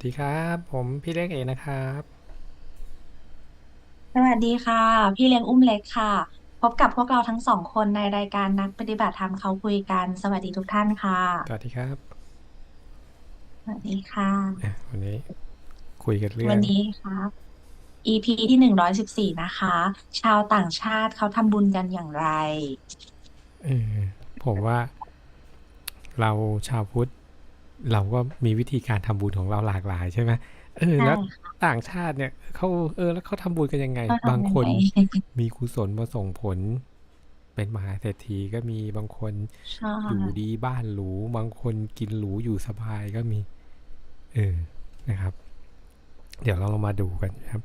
วัสดีครับ ผมพี่เล็กเองนะครับ สวัสดีค่ะ พี่เลี้ยงอุ้มเล็กค่ะ พบกับพวกเราทั้งสองคนในรายการนักปฏิบัติธรรมเขาคุยกัน สวัสดีทุกท่านค่ะ สวัสดีครับ สวัสดีค่ะอะวันนี้คุยกันเรื่อง วันนี้ค่ะ EP ที่หนึ่งร้อยสิบสี่นะคะ ชาวต่างชาติเขาทำบุญกันอย่างไรเออผมว่า เราชาวพุทธ เราก็มีวิธีการทำบุญของเราหลากหลายใช่ไหมเออใช่แล้วค่ะต่างชาติเนี่ยเขาเออ แล้วเขาทำบุญกันยังไงเขาทำยังไง บางคนมีกุศลมาส่งผล เป็นมหาเศรษฐีก็มีบางคนใช่อยู่ดีบ้านหรู บางคนกินหรูอยู่สบายก็มี เออนะครับ เดี๋ยวเราลองมาดูกันนะครับ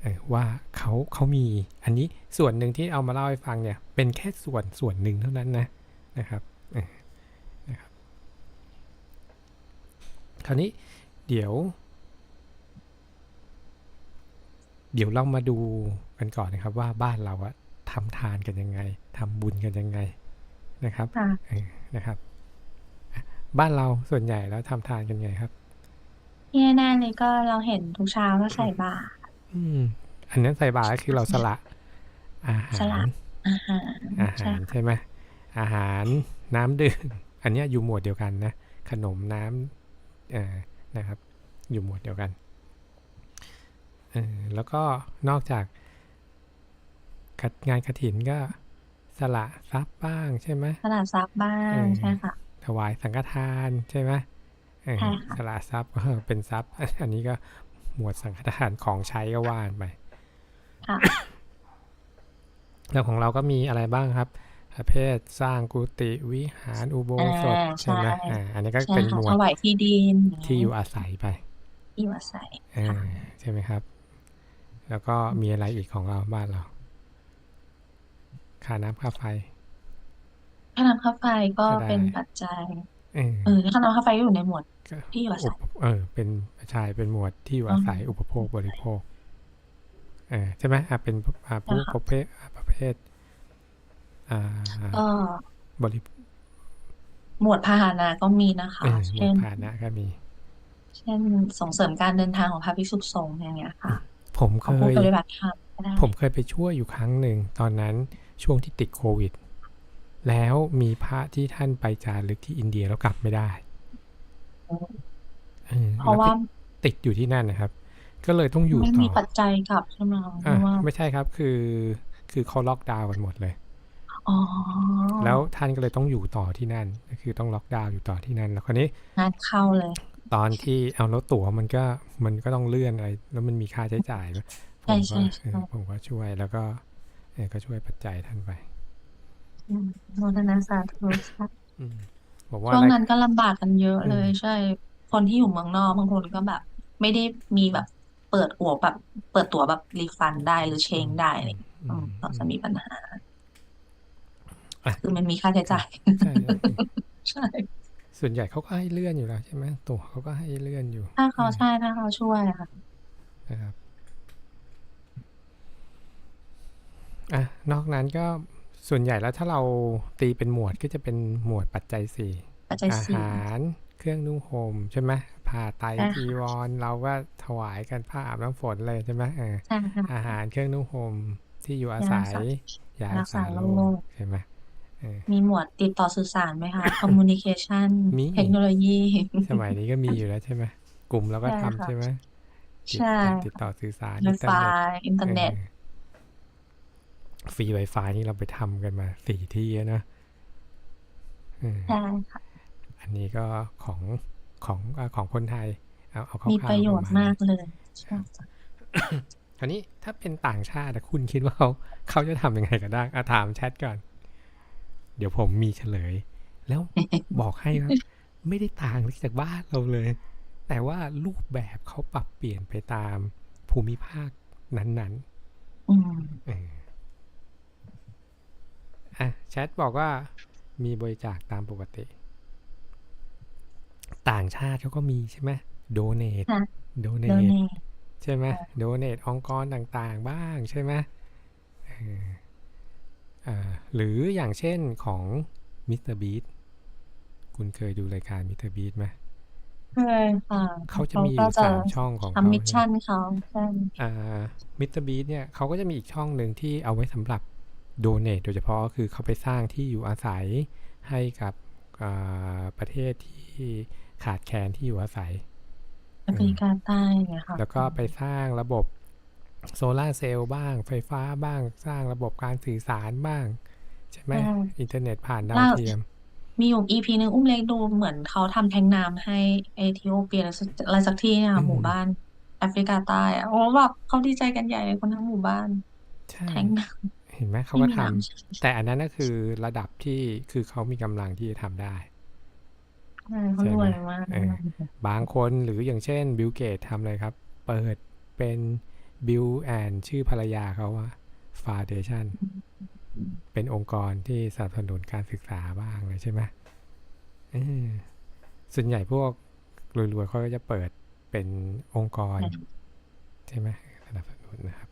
เออว่าเขาเขามี อันนี้ส่วนหนึ่งที่เอามาเล่าให้ฟังเนี่ย เป็นแค่ส่วนส่วนหนึ่งเท่านั้นนะนะครับเออนะครับ คราวนี้เดี๋ยว เดี๋ยวเรามาดูกันก่อนนะครับ ว่าบ้านเราอะทำทานกันยังไงทำบุญกันยังไงนะครับค่ะเออนะครับอะบ้านเราส่วนใหญ่แล้วทำทานกันไงครับที่แน่ๆเลยก็เราเห็นทุกเช้าก็ใส่บาตรอืม อันนั้นใส่บาตรก็คือเราสละ อาหารสลัดอาหารอาหาใช่รใช่ไหมอาหารน้ำดื่มอันเนี้ยอยู่หมวดเดียวกันนะขนมน้ำเอ่อ นะครับอยู่หมวดเดียวกันเออแล้วก็นอกจากกัดงานกฐินก็สละทรัพย์บ้างใช่ไหมสลัดซับบ้าเองอใช่ค่ะ ถวายสังฆทานใช่ไหมเออใช่ค่ะสละทรัพย์ก็เป็นทรัพย์ อันนี้ก็หมวดสังฆทานของใช้ก็ว่านไปค่ะแล้วของเราก็มีอะไรบ้างครับ ประเภทสร้างกุฏิวิหารอุโบอ่าสถใช่ใช่ไหมอ่าอันนี้ก็ใช่เป็นหมวดค่ะถวายที่ดินอย่างที่นี้อยู่อาศัยไปที่อยู่อาศัยอ่าค่ะใช่ไหมครับ แล้วก็มีอะไรอีกของเราบ้านเราค่าน้ำค่าไฟค่าน้ำค่าไฟก็ก็ได้เป็นปัจจัยเออเออค่าน้ำค่าไฟก็อยู่ในหมวดก็ที่อยู่อาอุปศัยเออ เป็นใช่เป็นหมวดที่อยู่อ๋ออาศัยอุปโภคบริโภคเออใช่ไหมอะเป็นอ่าผู้ประนะคะเภทอ่าประเภท อ่าก็บริหมวดพาหนะก็มีนะเอคะอหมวเช่นดพาหนะก็มี เช่นส่งเสริมการเดินทางของพระภิกษุสงฆ์อย่างเงี้ยค่ะ ผมเคของผู้ย ปฏิบัติธรรมก็ได้ ผมเคยไปช่วยอยู่ครั้งหนึ่ง ตอนนั้นช่วงที่ติดโควิด แล้วมีพระที่ท่านไปจารึกที่อินเดียแล้วกลับไม่ได้เออแล้วก็เพราะว่าติดอยู่ที่นั่นนะครับ ก็เลยต้องอยู่ไม่ต่อมีปัจจัยกลับใช่ไหมคะเพอะราะว่าไม่ใช่ครับคือคือเขาล็อกดาวน์กันหมดเลยอ๋อ แล้วท่านก็เลยต้องอยู่ต่อที่นั่นก็คือต้องล็อกดาวน์อยู่ต่อที่นั่น แล้วคราวนี้งานเข้าเลย ตอนที่เอารถตั๋วมันก็มันก็ต้องเลื่อนอะไรแล้วมันมีค่าใช้จ่ายนะผใช่มก็ใช่เอใช่อผมก็ช่วยแล้วก็เออก็ช่วยปัจจัยท่านไปอืมโมทนาสาธุค่ะอืมบอกว่าช่วงแรกนั้นก็ลำบากกันเยอะอืมเลย ใช่ คนที่อยู่เมืองนอกบางคนก็แบบ ไม่ได้มีแบบเปิดหัวแบบ เปิดตั๋วแบบรีฟันได้หรือเชอืมงได้อะไรอืมอย่างเงี้ยอืมอืมก็อืมจะมีปัญหาอะ คือมันมีค่าใช้ครับจ่ายใช่ก็คือใช่ส่วนใหญ่เขาก็ให้เลื่อนอยู่แล้วใช่ไหมตั๋วเขาก็ให้เลื่อนอยู่ ถ้าเออเขาใช่ถ้าเขาช่วยค่ะนะครับอะนอกนั้นก็ส่วนใหญ่แล้วถ้าเราตีเป็นหมวดก็จะเป็นหมวดปัจจัยสี่ปัจจัยอาสี่หารเครื่องนุ่งห่มใช่ไหมผ้าไตรใช่จีวค่ะรเราก็ถวายกันผ้าอาบน้ำฝนเลยใช่ไหมเออใช่อาค่ะหารเครื่องนุ่งห่มที่อยู่อายารัศัยกษายารักษาโรรักษาโรคคใช่ไหมเออ มีหมวดติดต่อสื่อสารไหมคะ communication มี เทคโนโลยี สมัยนี้ก็มีอยู่แล้วใช่ไหมกลุ่มเราก็ใช่ทำใช่ไหมค่ะติดใช่การติดค่ะต่อสื่อสารอินเทอร์เน็ต Wi-Fi อินเทอเอร์เน็ตอฟรี Wi-Fi นี่เราไปทำกันมาสี่ที่แล้วนะเออใช่ค่ะ อันนี้ก็ของของอาของคนไทย เอาเอาคมีปร่าวระโยชน์ๆประมาณนี้มากเลยครัใช่บคราวนี้ถ้าเป็นต่างชาติอะคุณคิดว่าเขาเขาจะทำยังไงกันได้อะถามแชทก่อน เดี๋ยวผมมีเฉลย แล้วบอกให้ครับ ไม่ได้ต่างจากบ้านเราเลย แต่ว่ารูปแบบเขาปรับเปลี่ยนไปตามภูมิภาคนั้นอืมๆเอออะแชทบอกว่ามีบริจาคตามปกติ ต่างชาติเขาก็มีใช่ไหมโดเน a ค่ะโดเนโดเน a ทใช่ไหมค่ะโดเน a องค์กรต่างๆบ้างใช่ไหมเอออ่า หรืออย่างเช่นของมิสเตอร์บีคุณเคยดูรายการมิสเตอร์บีไหมใช่ค่ะเขาจะเขามีอก็ยู่จะสามช่องของเขาทำมิชใช่ไหมชั่นเขาใช่อ่ามิสเตอร์บีเนี่ยเขาก็จะมีอีกช่องหนึ่งที่เอาไว้สำหรับโดเน a โดยเฉพาะคือเขาไปสร้างที่อยู่อาศัยให้กับอ่าประเทศที่ขาดแคลนที่อยู่อาศัยแอฟริกาใต้เนี่ยค่ะแล้วก็ไปสร้างระบบ โซลาร์เซลล์บ้าง ไฟฟ้าบ้าง สร้างระบบการสื่อสารบ้าง ใช่ไหมใช่อินเทอร์เน็ตผ่านดาวล่าเทียม มีอยู่ EP หนึ่งอุ้มเล็กดูเหมือนเขาทำแทงน้ำให้เอธิโอเปียอะไรสักอะไรสักที่เนี่ยอืค่ะมหมู่บ้านแอฟริกาใต้อะโอ้แบบเขาดีใจกันใหญ่เลยคนทั้งหมู่บ้านใช่แทงน้เห็นไหมำเขาไม่ก็มีทำน้ำใช้แต่อันนั้นก็คือระดับที่คือเขามีกำลังที่จะทำได้ใช่เขาใช่รไหมวยมากเออบางคนหรืออย่างเช่นบิลเกตทำเลยครับ เปิดเป็น บิลแอนชื่อภรรยาเขาว่าฟาเดชันเป็นองค์กรที่สนับสนุนการศึกษาบ้างเลยใช่ไหมเออส่วนใหญ่พวกรวยๆเขาก็จะเปิดเป็นองค์กร ใช่ไหมสนับสนุนนะครับ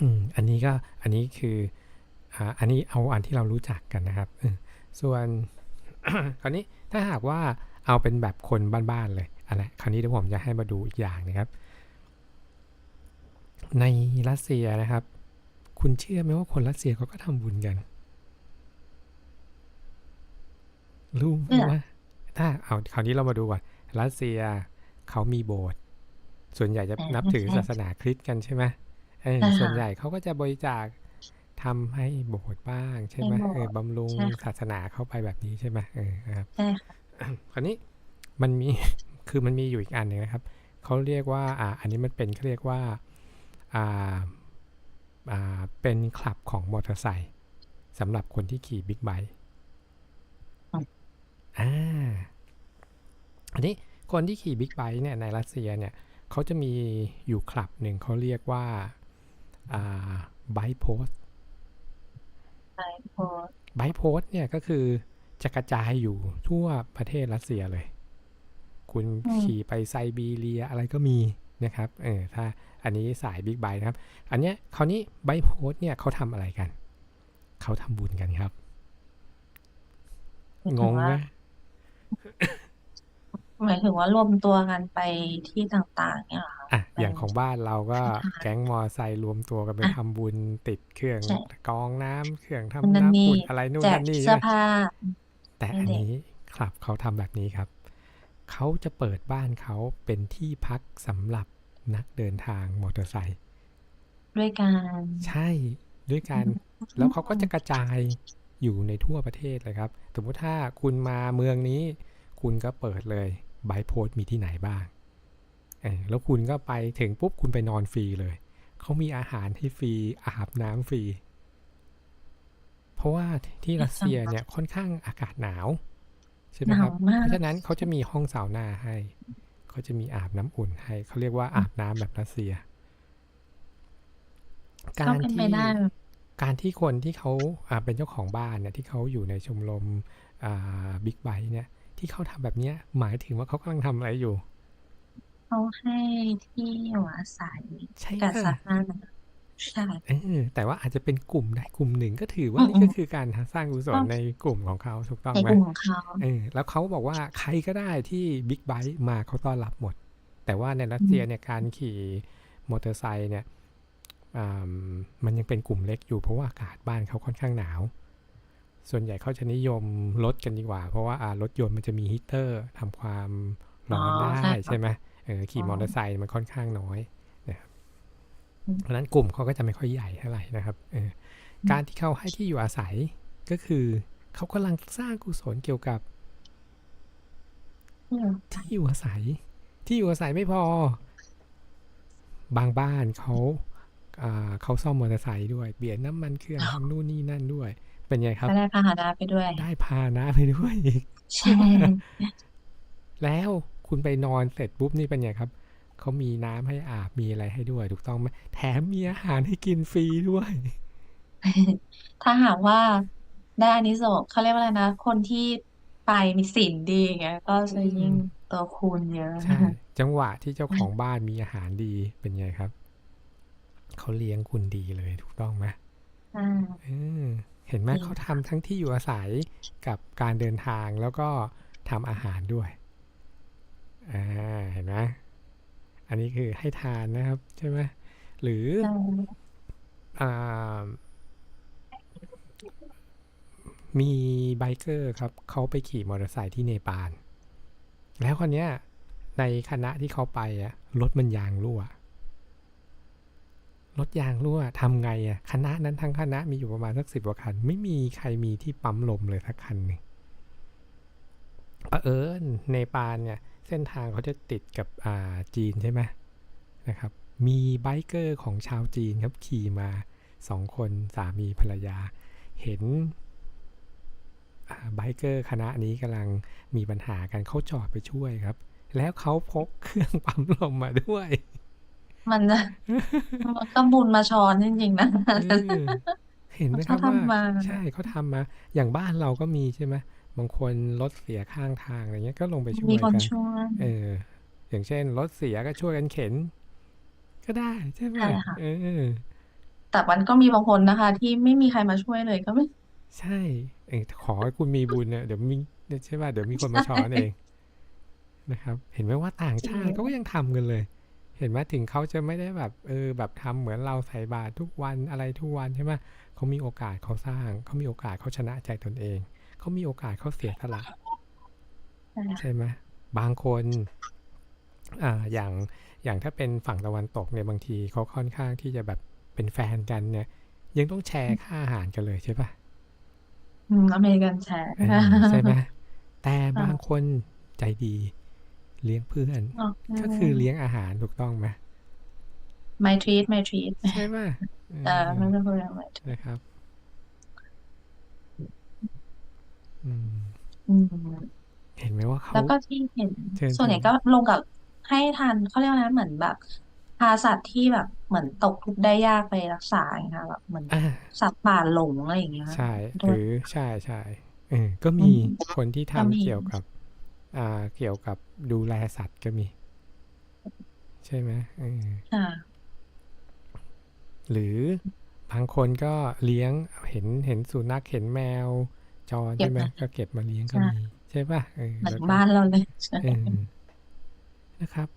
อืม อันนี้ก็อันนี้คืออ่าอันนี้เอาอันที่เรารู้จักกันนะครับเออส่วนคราวนี้ถ้าหากว่า เอาเป็นแบบคนบ้านๆเลยอะไรคราวนี้เดี๋ยวผมจะให้มาดูอีกอย่างนะครับ ในรัสเซียนะครับ คุณเชื่อไหมว่าคนรัสเซียเขาก็ทำบุญกัน รู้ไหมเชื่อว่าถ้าเอาคราวนี้เรามาดูก่อนรัสเซียเขามีโบสถ์ส่วนใหญ่จะใช่นับถือใช่ศาสนาคริสต์กันใช่ไหมเออใช่ค่ะส่วนใหญ่เขาก็จะบริจาคทำให้โบสถ์บ้างใช่ไหมให้โบสถ์เออบำรุงใช่ค่ะศาสนาเข้าไปแบบนี้ใช่ไหมเออนะครับใช่ ค่ะคราวนี้มันมีคือมันมีอยู่อีกอันหนึ่งนะครับเขาเรียกว่าอ่าอันนี้มันเป็นเขาเรียกว่าอ่าอ่าเป็นคลับของมอเตอร์ไซค์สำหรับคนที่ขี่บิ๊กไบค์อืมอ่าอันนี้คนที่ขี่บิ๊กไบค์เนี่ยในรัสเซียเนี่ยเขาจะมีอยู่คลับหนึ่งเขาเรียกว่าอ่าไบค์โพสใช่พอไบค์โพสต์เนี่ยก็คือ จะกระจายอยู่ทั่วประเทศรัสเซียเลย คุณขี่ไปไซบีเรียอะไรก็มีนะครับ เออ ถ้าอันนี้สายบิ๊กไบค์นะครับ อันเนี้ยคราวนี้ไบค์โพสต์เนี่ยเขาทำอะไรกัน เขาทำบุญกันครับ งงไหมหมายถึงว่ารวมตัวกันไปที่ต่างๆ เนี่ยเหรอคะอะไปอย่างของบ้านเราก็ใช่แก๊งมอไซค์รวมตัวกันไปอะทำบุญติดเครื่องใช่กรองน้ำเครื่องนั่นทำน้ำนี่อุ่นอะไรนู่นแจกนั่นนี่เสื้อใช่ไหมผ้า แต่ให้อันเด็กนี้ครับเขาทำแบบนี้ครับ เขาจะเปิดบ้านเขาเป็นที่พักสำหรับนักเดินทางมอเตอร์ไซค์ด้วยการใช่ด้วยกันแล้วเขาก็จะกระจายอยู่ในทั่วประเทศเลยครับ สมมติถ้าคุณมาเมืองนี้ คุณก็เปิดเลยไบโพสมีที่ไหนบ้างเออแล้วคุณก็ไปถึงปุ๊บคุณไปนอนฟรีเลย เขามีอาหารให้ฟรีอาบน้ำฟรี เพราะว่าที่รัสเซียเนี่ยค่อนข้างอากาศหนาวใช่ไหมหนาควรับมาเพกราะฉะนั้นเขาจะมีห้องซาวน่าให้ เขาจะมีอาบน้ำอุ่นให้ เขาเรียกว่าอาบน้ำแบบรัสเซียก็การเป็นไปที่ได้การที่คนที่เขาอ่าเป็นเจ้าของบ้านเนี่ยที่เขาอยู่ในชมรมบิ๊กไบค์เนี่ย ที่เขาทำแบบเนี้ย หมายถึงว่าเขากำลังทำอะไรอยู่ เขาให้ที่อยู่อาศัยใช่กับสาค่ะธารณะ ใช่เออแต่ว่าอาจจะเป็นกลุ่มใดกลุ่มหนึ่งก็ถือว่าอืมนี่ก็คือการสร้างกุศลก็ในกลุ่มของเขาถูกต้องในไหมกลุ่มของเขาเออแล้วเขาบอกว่าใครก็ได้ที่บิ๊กไบค์มาเขาต้อนรับหมด แต่ว่าในรัสเซียเนี่ยการขี่มอเตอร์ไซค์เนี่ยอ่ามันยังเป็นกลุ่มเล็กอยู่เพราะว่าอากาศบ้านเขาค่อนข้างหนาว ส่วนใหญ่เขาจะนิยมรถกันดีกว่า เพราะว่าอ่ารถยนต์มันจะมีฮีตเตอร์ทำความร้อนอ๋อได้ใช่ค่ะใช่ไหมเออขี่อ๋อมอเตอร์ไซค์มันค่อนข้างน้อยนะครับอืม เพราะฉะนั้นกลุ่มเขาก็จะไม่ค่อยใหญ่เท่าไหร่นะครับเออการที่เขาให้ที่อยู่อาศัยก็คือเขากำลังสร้างกุศลเกี่ยวกับที่อยู่ที่อยู่อาศัย ที่อยู่อาศัยไม่พอ บางบ้านเขาอ่าเขาซ่อมมอเตอร์ไซค์ด้วยเปลี่ยนน้ำมันเครื่องทำนู่นนี่นั่นด้วย เป็นไงครับก็ได้พาหนะไปด้วย ได้พานะไปด้วยอีกใช่แล้วคุณไปนอนเสร็จปุ๊บนี่เป็นไงครับ เขามีน้ำให้อาบมีอะไรให้ด้วย ถูกต้องไหมแถมมีอาหารให้กินฟรีด้วย ถ้าหากว่าได้อานิสงส์เขาเรียกว่าอะไรนะ คนที่ไปมีศีลดีอย่างเงี้ยก็จะยิ่งตัวคูณเยอะใช่จังหวะที่เจ้าของบ้านมีอาหารดีเป็นไงครับเขาเลี้ยงคุณดีเลยถูกต้องไหมอ่าเออเห็นไหมจริงเขาค่ะทำทั้งที่อยู่อาศัยกับการเดินทางแล้วก็ทำอาหารด้วยอ่าเห็นไหม อันนี้คือให้ทานนะครับใช่ไหมหรือใช่อ่ามีไบเกอร์ครับเขาไปขี่มอเตอร์ไซค์ที่เนปาลแล้วคนเนี้ย ในคณะที่เขาไปอะรถมันยางรั่วรถยางรั่วทำไงอะคณะนั้นทั้งคณะมีอยู่ประมาณสักสิบกว่าคัน ไม่มีใครมีที่ปั๊มลมเลยสักคันหนึ่งเผอิญเนปาลเนี่ย เส้นทางเขาจะติดกับอ่าจีนใช่ไหมนะครับ มีไบเกอร์ของชาวจีนครับขี่มาสองคนสามีภรรยา เห็นอ่าไบเกอร์คณะนี้กำลังมีปัญหากันเขาจอดไปช่วยครับ แล้วเขาพกเครื่องปั๊มลมมาด้วย มันจะมันก็บุญมาช้อนจริงๆนะเออเห็นไหมครับเขาว่าทำมาใช่เขาทำมา อย่างบ้านเราก็มีใช่ไหม บางคนรถเสียข้างทางอะไรเงี้ยก็ลงไปช่วมียคนกันช่วยเออ อย่างเช่นรถเสียก็ช่วยกันเข็น ก็ได้ใช่ไหมใช่ค่ะเออแต่มันก็มีบางคนนะคะ ที่ไม่มีใครมาช่วยเลยก็ไม่ใช่เออขอให้คุณมีบุญเนี่ยเดี๋ยวมีใช่ป่ะเดี๋ยวมีคนมาช้อนเองนะครับ เห็นไหมว่าต่างชาติเขาก็ยังทำกันเลย เห็นไหมถึงเขาจะไม่ได้แบบเออแบบทำเหมือนเราใส่บาตรทุกวันอะไรทุกวันใช่ไหมเขามีโอกาสเขาสร้างเขามีโอกาสเขาชนะใจตนเอง เขามีโอกาสเขาเสียสละใช่ค่ะใช่ไหมบางคนอ่าอย่างอย่างถ้าเป็นฝั่งตะวันตกเนี่ยบางทีเขาค่อนข้างที่จะแบบเป็นแฟนกันเนี่ย ยังต้องแชร์ค่าอาหารกันเลยใช่ปะอืมอเมริกันแชร์เออใช่ไหมแต่บางคนใจดีเลี้ยงเพื่อนอ๋อก็คือเลี้ยงอาหารถูกต้องไหม my treat my treat ใช่ไหมแต่เอไม่อได้พูดอะไร my treat นะครับ อืม อืม เห็นไหมว่าเขาแล้วก็ที่เห็นเชิญส่วนใหญ่เชิญก็ลงกับให้ทานเขาเรียกว่าอะไรนะเหมือนแบบพาสัตว์ที่แบบเหมือนตกทุกข์ได้ยากไปรักษาอย่างเงี้ยค่ะแบบเหมือนอ่าสัตว์ป่าหลงอะไรอย่างเงี้ยใช่ด้หวยรือใช่ใช่เออก็มีอืมคนที่ก็ทำมีเกี่ยวกับ อ่าเกี่ยวกับดูแลสัตว์ก็มี ใช่ไหมเออค่ะหรือบางคนก็เลี้ยงเห็นเห็นสุนัขเห็นแมว จรเก็บใช่ไหมมาก็เก็บมาเลี้ยงก็ใช่มีใช่ป่ะเออเหมือนแล้วก็บ้านเราเลยใช่เออนะครับ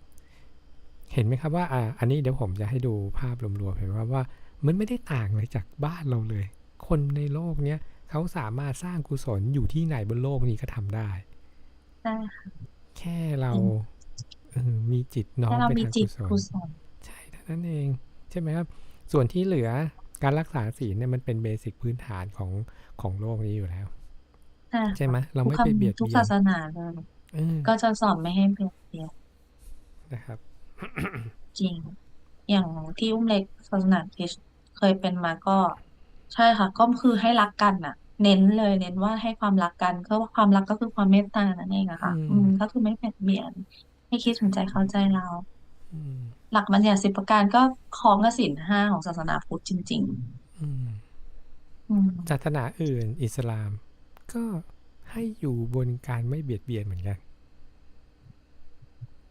เห็นไหมครับว่าอ่า อันนี้เดี๋ยวผมจะให้ดูภาพรวมๆเห็นว่าว่า มันไม่ได้ต่างเลยจากบ้านเราเลย คนในโลกเนี้ยเขาสามารถสร้างกุศลอยู่ที่ไหนบนโลกนี้ก็ทำได้ใช่ค่ะแค่เราจริงเออมีจิตน้อมถ้าเราไปมีทางจิกุตศลกุศลใช่เท่านั้นเอง ใช่ไหมครับ ส่วนที่เหลือการรักษาศีลเนี่ยมันเป็นเบสิกพื้นฐานของของโลกนี้อยู่แล้ว ใช่ใช่ไหมเราทุกไม่ไปเบียดคำทุกเบียศานสนาเลยเออก็จะสอนไม่ให้เบียดเบียนนะครับ จริง อย่างที่อุ้มเล็กศาสนาคริสต์เคยเป็นมาก็ ใช่ค่ะ ก็คือให้รักกันน่ะ เน้นเลยเน้นว่าให้ความรักกันก็ว่าความรักก็คือความเมตตานั่นเองอะค่ะ อืม อืมก็คือไม่เบียดเบียนให้คิดสนใจเข้าใจเรา อืมหลักบัญญัติสิบประการก็คล้องกับศีลห้าของศาสนาพุทธจริง อืมๆ อืมศาสนาอื่น อิสลาม ก็ให้อยู่บนการไม่เบียดเบียนเหมือนกัน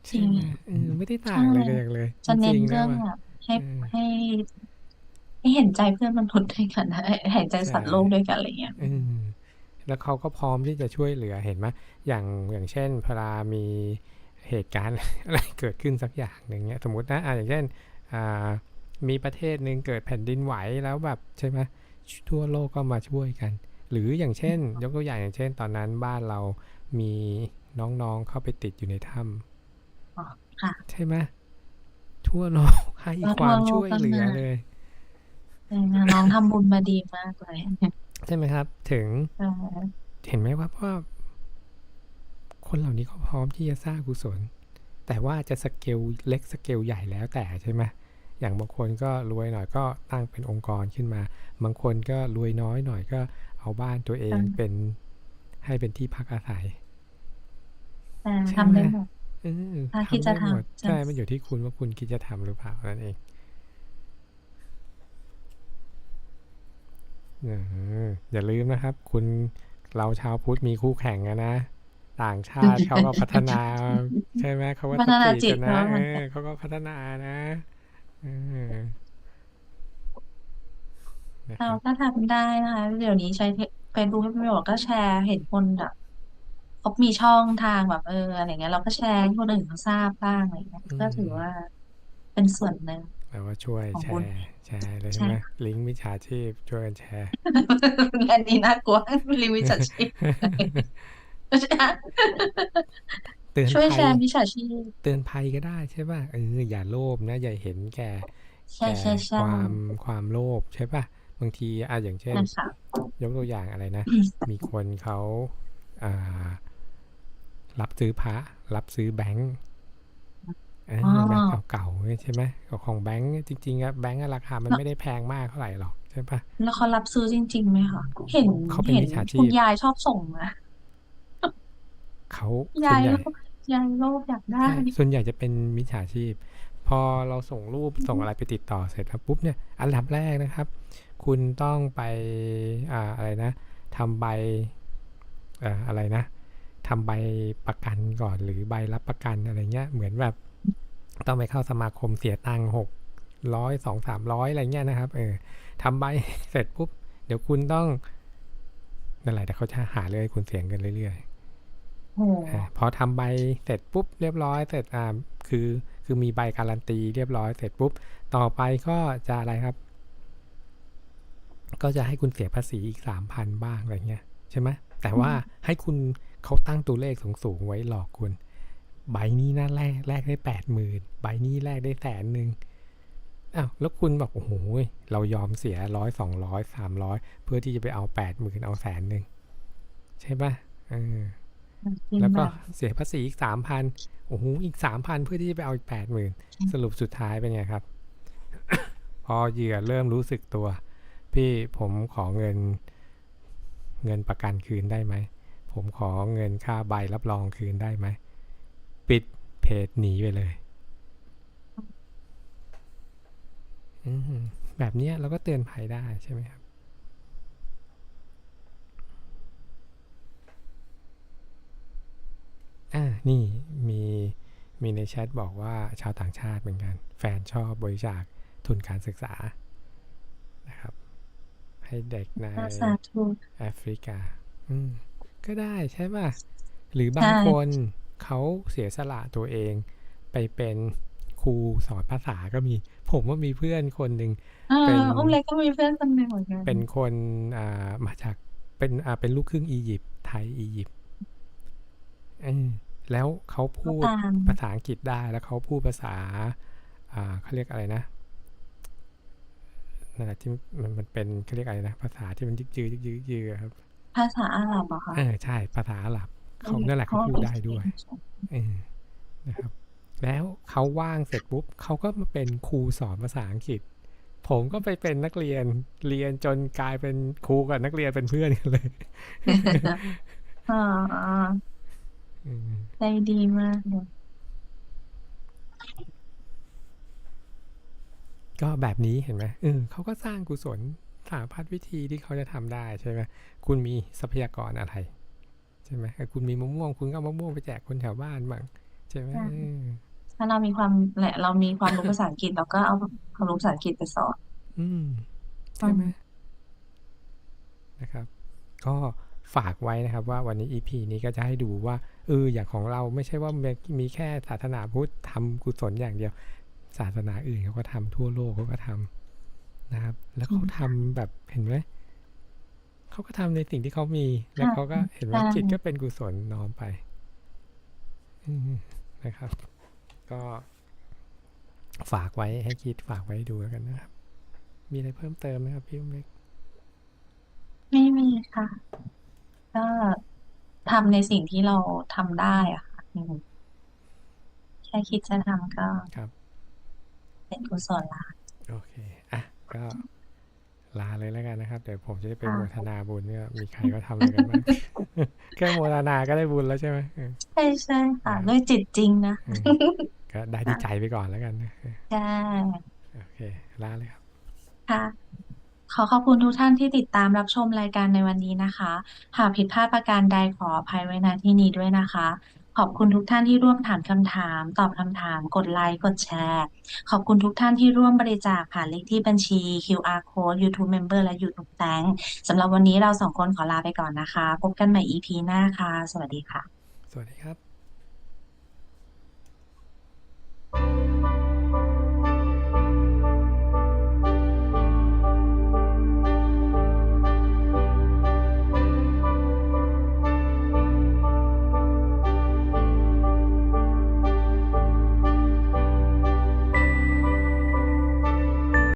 จริงใช่ไหมเออไม่ได้ต่างอะไรกันอย่างเลย จะเน้จนริงๆเรื่นะองว่าแบบให้เออให้ให้เห็นใจเพื่อนมนุษย์ด้วยกันนะเห็นใจสัตว์โลกด้วยกันอะไรเงี้ยเออแล้วเขาก็พร้อมที่จะช่วยเหลือเห็นไหมอย่างอย่างเช่นเวลามีเหตุการณ์อะไรเกิดขึ้นสักอย่างหนึ่งเนี้ย สมมตินะอะอย่างเช่นอ่ามีประเทศหนึ่งเกิดแผ่นดินไหวแล้วแบบใช่ไหมทั่วโลกก็มาช่วยกัน หรืออย่างเช่น ยกตัวอย่างอย่างเช่น ตอนนั้นบ้านเรามีน้องๆเข้าไปติดอยู่ในถ้อ๋อค่ะำใช่ไหมทั่วโลกให้แล้วความทั่วโลกช่วยเหลือก็มาเลยเออน้องทำบุญมาดีมากเลย ใช่ไหมครับ ถึงเออเห็นไหมว่าว่า คนเหล่านี้เขาพร้อมที่จะสร้างกุศล แต่ว่าจะสเกลเล็กสเกลใหญ่แล้วแต่ใช่ไหมอย่างบางคนก็รวยหน่อยก็ตั้งเป็นองค์กรขึ้นมา บางคนก็รวยน้อยหน่อยก็ เอาบ้านตัวเองเป็นให้เป็นที่พักอาศัยแต่ใช่ทำได้ไหมหมดเออถ้าคิดจะได้หมดทำใช่จะมันอยู่ที่คุณว่าคุณคิดจะทำหรือเปล่านั่นเองเอออย่าลืมนะครับ คุณเราชาวพุทธมีคู่แข่งอะนะ ต่างชาติเขาก็พัฒนา ใช่ไหมเขาก็พัฒนาสติจิตกันนะเขาเอเหมือนอกันเขาก็พัฒนานะเออ นะคเรารับ ก็ทำได้นะคะ เดี๋ยวนี้ใช้เฟซบุ๊กให้ประโยชน์ก็แชร์เห็นคนแบบเขามีช่องทางแบบเอออะไรเงี้ยเราก็แชร์ให้คนอื่นเขาทราบบ้างอะไรเงี้ยอืก็มถือว่าเป็นส่วนหนึ่งเราก็ช่วยของแชคุณร์ แชร์เลยใช่ใช่ไหมค่ะ ลิงก์มิจฉาชีพช่วยกันแชร์ อันนี้น่ากลัวลิมิจฉาชีพไม่ใช่เตือนช่วยภัแชยร์มิจฉาชีพเตือนภัยก็ได้ใช่ป่ะเอออย่าโลภนะ อย่าเห็นแก่ ใช่แก่ใช่ใช่ความความโลภใช่ป่ะ บางทีอะอย่างเช่นนะคะยกตัวอย่างอะไรนะ มีคนเขาอ่า รับซื้อพระ รับซื้อแบงค์เอออ๋อแบงค์เก่าๆใช่ไหมของแบงค์จริงๆอะแบงค์อะราคามันไม่ได้แพงมากเท่าไหร่หรอกใช่ป่ะแล้วเขารับซื้อจริงๆไหมคะเห็นเขาเป็นเห็นมิจฉาชีพคุณยายชอบส่งมาเขาส่ยาวยนใหโลญ่ภยายโลภอยากได้ใช่ส่วนใหญ่จะเป็นมิจฉาชีพ พอเราส่งรูปส่งอะไรไปติดต่อเสร็จแล้วปุ๊บเนี่ยอันดับแรกนะครับ คุณต้องไปอ่าอะไรนะทำใบอ่าอะไรนะทำใบประกันก่อนหรือใบรับประกันอะไรเงี้ย เหมือนแบบต้องไปเข้าสมาคมเสียตังค์หกร้อยสองสามร้อยอะไรเงี้ยนะครับ เออทำใบเสร็จปุ๊บ เดี๋ยวคุณต้องนั่นแหละแต่เขาจะหาเรื่องให้คุณเสียเงินเรื่อยๆโอ้โหอ่าพอทำใบเสร็จปุ๊บเรียบร้อยเสร็จอ่าคือคือมีใบการันตีเรียบร้อยเสร็จปุ๊บ ต่อไปก็จะอะไรครับ ก็จะให้คุณเสียภาษีอีกสามพันบ้างอะไรเงี้ยใช่ไหมแต่ว่าให้คุณเขาตั้งตัวเลขสูงๆไว้หลอกคุณ ใบนี้นะแรกแรกได้แปดหมื่นใบนี้แรกได้แสนหนึ่งอ้าวแล้วคุณบอกโอ้โหเรายอมเสียร้อยสองร้อยสามร้อยเพื่อที่จะไปเอาแปดหมื่นเอาแสนหนึ่งใช่ปะเออจริงแล้วก็แบบเสียภาษีอีกสามพันโอ้โหอีกสามพันเพื่อที่จะไปเอาอีกแปดหมื่นสรุปสุดท้ายเป็นไงครับ พอเหยื่อเริ่มรู้สึกตัว พี่ผมขอเงินเงินประกันคืนได้ไหม ผมขอเงินค่าใบรับรองคืนได้ไหม ปิดเพจหนีไปเลยอืมแบบนี้เราก็เตือนภัยได้ใช่ไหมครับ อ่า นี่มีมีในแชทบอกว่าชาวต่างชาติเหมือนกัน แฟนชอบบริจาคทุนการศึกษานะครับ ให้เด็กในสาธุแอฟริกา อืม ก็ได้ใช่ป่ะ หรือบางใช่คนเขาเสียสละตัวเอง ไปเป็นครูสอนภาษาก็มี ผมว่ามีเพื่อนคนหนึ่งเอเป็นออุ้มเล็กก็มีเพื่อนคนหนึ่งเหมือนกันเป็นคนอ่ามาจากเป็นอ่าเป็นลูกครึ่งอียิปต์ไทยอียิปต์เออแล้วเขาพูดตามภาษาอังกฤษได้แล้วเขาพูดภาษา อ่าเขาเรียกอะไรนะ นั่นแหละที่มันมันเป็นเขาเรียกอะไรนะภาษาที่มันยึกยือยึกยือยึกยือครับ ภาษาอาหรับเหรอคะเออใช่ภาษาอาหรับเขานั่นแหละเขาพูดได้ด้วยเออนะครับ แล้วเขาว่างเสร็จปุ๊บเขาก็มาเป็นครูสอนภาษาอังกฤษ ผมก็ไปเป็นนักเรียนเรียนจนกลายเป็นครูกับนักเรียนเป็นเพื่อนกันเลยอ่าอืมใจดีมากเลย ก็แบบนี้เห็นไหมเออเขาก็สร้างกุศลสารพัดวิธีที่เขาจะทำได้ใช่ไหมคุณมีทรัพยากรอะไรใช่ไหมเออคุณมีมะม่วง คุณก็เอามะม่วงไปแจกคนแถวบ้านบ้างใช่ไหมเออถ้าเรามีความแหละเรามีความรู้ภาษาอังกฤษเราก็เอาความรู้ภาษาอังกฤษไปสอนอืมใช่ไหมนะครับ ก็ฝากไว้นะครับว่าวันนี้ EP นี้ก็จะให้ดูว่าเอออย่างของเราไม่ใช่ว่ามีมีแค่ศาสนาพุทธทำกุศลอย่างเดียว ศาสนาอื่นเขาก็ทำทั่วโลกเขาก็ทำนะครับ แล้วเขาทำแบบเห็นไหมเขาก็ทำในสิ่งที่เขามี แล้วเขาก็เห็นว่าจิตก็เป็นกุศลน้อมไปอืมนะครับ ก็ฝากไว้ให้คิดฝากไว้ดูแล้วกันนะครับ มีอะไรเพิ่มเติมไหมครับพี่อุ้มเล็กไม่มีค่ะ ก็ทำในสิ่งที่เราทำได้อะค่ะอืมแค่คิดจะทำก็ครับ เป็นกุศลละโอเค อะ ก็ลาเลยแล้วกันนะครับ เดี๋ยวผมจะได้ไปค่ะโมทนาบุญเนี่ยมีใครก็ทำอะไรกันบ้างแค่โมทนาก็ได้บุญแล้วใช่ไหมเออใช่ใช่ค่ะด้วยจิตจริงนะเออก็ได้ที่ใจไปก่อนแล้วกันนะเออใช่โอเค ลาเลยครับ ค่ะขอขอบคุณทุกท่านที่ติดตามรับชมรายการในวันนี้นะคะ หากผิดพลาดประการใดขออภัยไว้ณที่นี้ด้วยนะคะ ขอบคุณทุกท่านที่ร่วมถามคำถาม ตอบคำถาม กดไลค์ กดแชร์ ขอบคุณทุกท่านที่ร่วมบริจาคผ่านเลขที่บัญชี QR code YouTube Member และ YouTube Tank สำหรับวันนี้เราสองคนขอลาไปก่อนนะคะ พบกันใหม่ EP หน้าค่ะ สวัสดีค่ะ สวัสดีครับ